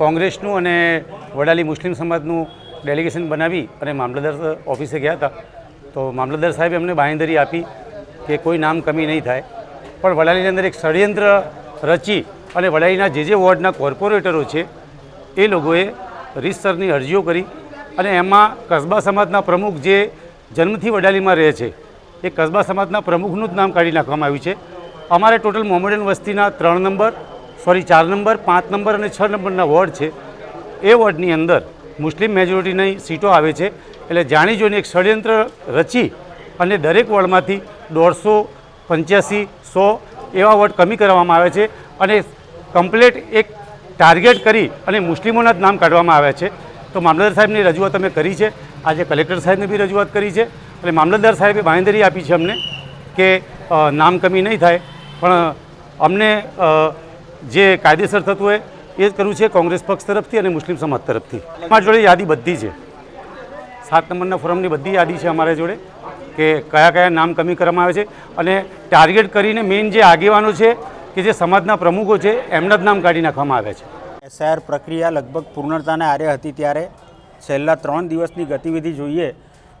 કોંગ્રેસનું અને વડાલી મુસ્લિમ સમાજનું ડેલિગેશન બનાવી અને મામલતદાર ઓફિસે ગયા હતા. તો મામલતદાર સાહેબે અમને બાંહેધરી આપી કે કોઈ નામ કમી નહીં થાય. પણ વડાલીની અંદર એક ષડયંત્ર રચી અને વડાલીના જે જે વોર્ડના કોર્પોરેટરો છે, એ લોકોએ રીતસરની અરજીઓ કરી અને એમાં કસ્બા સમાજના પ્રમુખ જે જન્મથી વડાલીમાં રહે છે, એ કસ્બા સમાજના પ્રમુખનું જ નામ કાઢી નાખવામાં આવ્યું છે. અમારે ટોટલ મોમેડન વસ્તીના ત્રણ નંબર સોરી, ચાર નંબર, પાંચ નંબર અને છ નંબરના વોર્ડ છે. એ વોર્ડની અંદર મુસ્લિમ મેજોરિટીની સીટો આવે છે. એટલે જાણી જોઈને એક ષડયંત્ર રચી અને દરેક વોર્ડમાંથી દોઢસો, પંચ્યાસી, સો એવા વોર્ડ કમી કરવામાં આવે છે અને કમ્પ્લેટ એક ટાર્ગેટ કરી અને મુસ્લિમોના જ નામ કાઢવામાં આવ્યા છે. તો મામલતદાર સાહેબની રજૂઆત અમે કરી છે. આજે કલેક્ટર સાહેબને બી રજૂઆત કરી છે. અને મામલતદાર સાહેબે બાંહેધરી આપી છે અમને કે નામ કમી નહીં થાય. પણ અમને જે કાયદેસર થતું હોય એ જ કર્યું છે કોંગ્રેસ પક્ષ તરફથી અને મુસ્લિમ સમાજ તરફથી. અમારી જોડે યાદી બધી છે. સાત નંબરના ફોરમની બધી યાદી છે અમારા જોડે કે કયા કયા નામ કમી કરવામાં આવે છે અને ટાર્ગેટ કરીને મેઇન જે આગેવાનો છે કે જે સમાજના પ્રમુખો છે, એમના જ નામ કાઢી નાખવામાં આવે છે. એસઆઈઆર પ્રક્રિયા લગભગ પૂર્ણતાને આરે હતી ત્યારે. છેલ્લા ત્રણ દિવસની ગતિવિધિ જોઈએ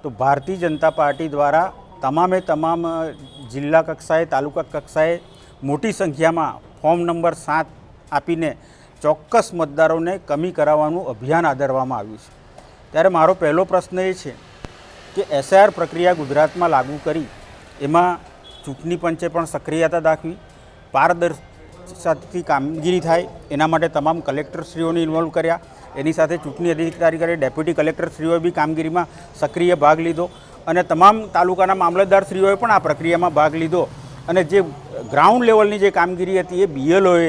તો ભારતીય જનતા પાર્ટી દ્વારા તમામે તમામ જિલ્લા કક્ષાએ, તાલુકા કક્ષાએ મોટી સંખ્યામાં ફોર્મ નંબર સાત આપીને ચોક્કસ મતદારોને કમી કરાવવાનું અભિયાન આદરવામાં આવ્યું છે. ત્યારે મારો પહેલો પ્રશ્ન એ છે કે એસઆઈઆર પ્રક્રિયા ગુજરાતમાં લાગુ કરી એમાં ચૂંટણી પંચે પણ સક્રિયતા દાખવી પારદર્શિતાથી કામગીરી થાય એના માટે તમામ કલેક્ટરશ્રીઓને ઇન્વોલ્વ કર્યા. એની સાથે ચૂંટણી અધિકારી ડેપ્યુટી કલેક્ટરશ્રીઓએ બી કામગીરીમાં સક્રિય ભાગ લીધો અને તમામ તાલુકાના મામલતદારશ્રીઓએ પણ આ પ્રક્રિયામાં ભાગ લીધો. અને જે ગ્રાઉન્ડ લેવલની જે કામગીરી હતી એ બીએલઓએ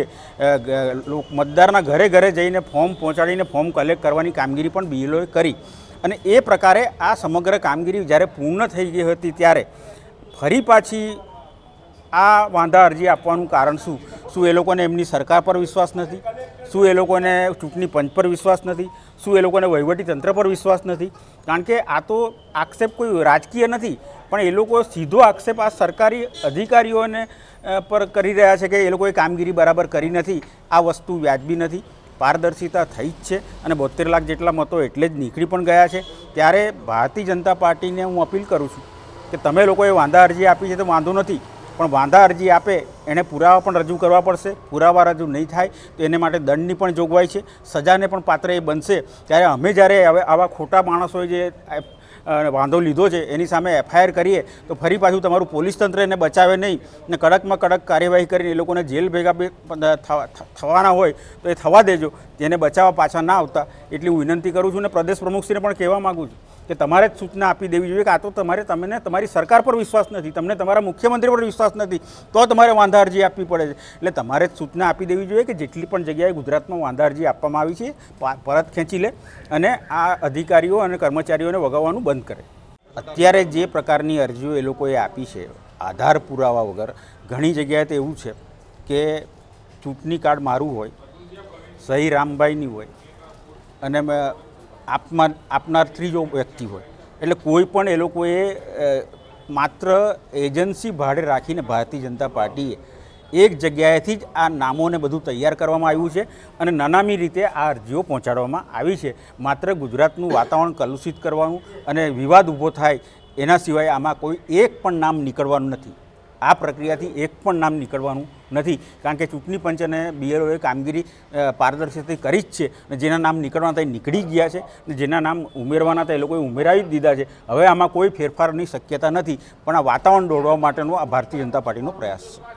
મતદારના ઘરે ઘરે જઈને ફોર્મ પહોંચાડીને ફોર્મ કલેક્ટ કરવાની કામગીરી પણ બીએલઓએ કરી. અને એ પ્રકારે આ સમગ્ર કામગીરી જ્યારે પૂર્ણ થઈ ગઈ હતી ત્યારે ફરી પાછી આ વાંધા અરજી આપવાનું કારણ શું? શું એ લોકોને એમની સરકાર પર વિશ્વાસ નથી? શું એ લોકોને ચૂંટણી પંચ પર વિશ્વાસ નથી? શું એ લોકોને તંત્ર પર વિશ્વાસ નથી? કારણ કે આ તો આક્ષેપ કોઈ રાજકીય નથી, પણ એ લોકો સીધો આક્ષેપ આ સરકારી અધિકારીઓને પર કરી રહ્યા છે કે એ લોકોએ કામગીરી બરાબર કરી નથી. આ વસ્તુ વ્યાજબી નથી. પારદર્શિતા થઈ જ છે અને બોતેર લાખ જેટલા મતો એટલે જ નીકળી પણ ગયા છે. ત્યારે ભારતીય જનતા પાર્ટીને હું અપીલ કરું છું કે તમે લોકોએ વાંધા અરજી આપી છે તો વાંધો નથી. પણ વાંધા અરજી આપે, એને પુરાવા પણ રજૂ કરવા પડશે. પુરાવા રજૂ નહીં થાય તો એને માટે દંડની પણ જોગવાઈ છે. સજાને પણ પાત્ર એ બનશે. ત્યારે અમે જ્યારે હવે આવા ખોટા માણસોએ જે વાંધો લીધો છે, એની સામે એફઆઈઆર કરીએ, તો ફરી પાછું તમારું પોલીસ તંત્ર એને બચાવે નહીં ને કડકમાં કડક કાર્યવાહી કરીને એ લોકોને જેલ ભેગા થવાના હોય, તો એ થવા દેજો, જેને બચાવવા પાછા ના આવતા. એટલી હું વિનંતી કરું છું અને પ્રદેશ પ્રમુખશ્રીને પણ કહેવા માગું છું કે તમારે જ સૂચના આપી દેવી જોઈએ કે આ તો તમારે, તમને, તમારી સરકાર પર વિશ્વાસ નથી, તમને તમારા મુખ્યમંત્રી પર વિશ્વાસ નથી, તો તમારે વાંધા અરજી આપવી પડે છે. એટલે તમારે જ સૂચના આપી દેવી જોઈએ કે જેટલી પણ જગ્યાએ ગુજરાતમાં વાંધા અરજી આપવામાં આવી છે પરત ખેંચી લે અને આ અધિકારીઓ અને કર્મચારીઓને વગાવવાનું બંધ કરે. અત્યારે જે પ્રકારની અરજીઓ એ લોકોએ આપી છે, આધાર પુરાવા વગર, ઘણી જગ્યાએ તો એવું છે કે ચૂંટણી કાર્ડ મારું હોય, સહી રામભાઈની હોય, અને આપમાં, આપનાર ત્રીજો વ્યક્તિ હોય, એટલે કોઈ પણ એ લોકોએ માત્ર એજન્સી ભાડે રાખીને ભારતીય જનતા પાર્ટીએ એક જગ્યાએથી જ આ નામોને બધું તૈયાર કરવામાં આવ્યું છે અને નાનામી રીતે આ અરજીઓ પહોંચાડવામાં આવી છે. માત્ર ગુજરાતનું વાતાવરણ કલુષિત કરવાનું અને વિવાદ ઊભો થાય એના સિવાય આમાં કોઈ એક પણ નામ નીકળવાનું નથી. આ પ્રક્રિયાથી એક પણ નામ નીકળવાનું નથી. કારણ કે ચૂંટણી પંચ અને બીએલઓએ કામગીરી પારદર્શિતાથી કરી જ છે અને જેના નામ નીકળવાના તે નીકળી ગયા છે અને જેના નામ ઉમેરવાના હતા એ લોકોએ ઉમેરાવી જ દીધા છે. હવે આમાં કોઈ ફેરફારની શક્યતા નથી. પણ આ વાતાવરણ દોડવા માટેનો આ ભારતીય જનતા પાર્ટીનો પ્રયાસ છે.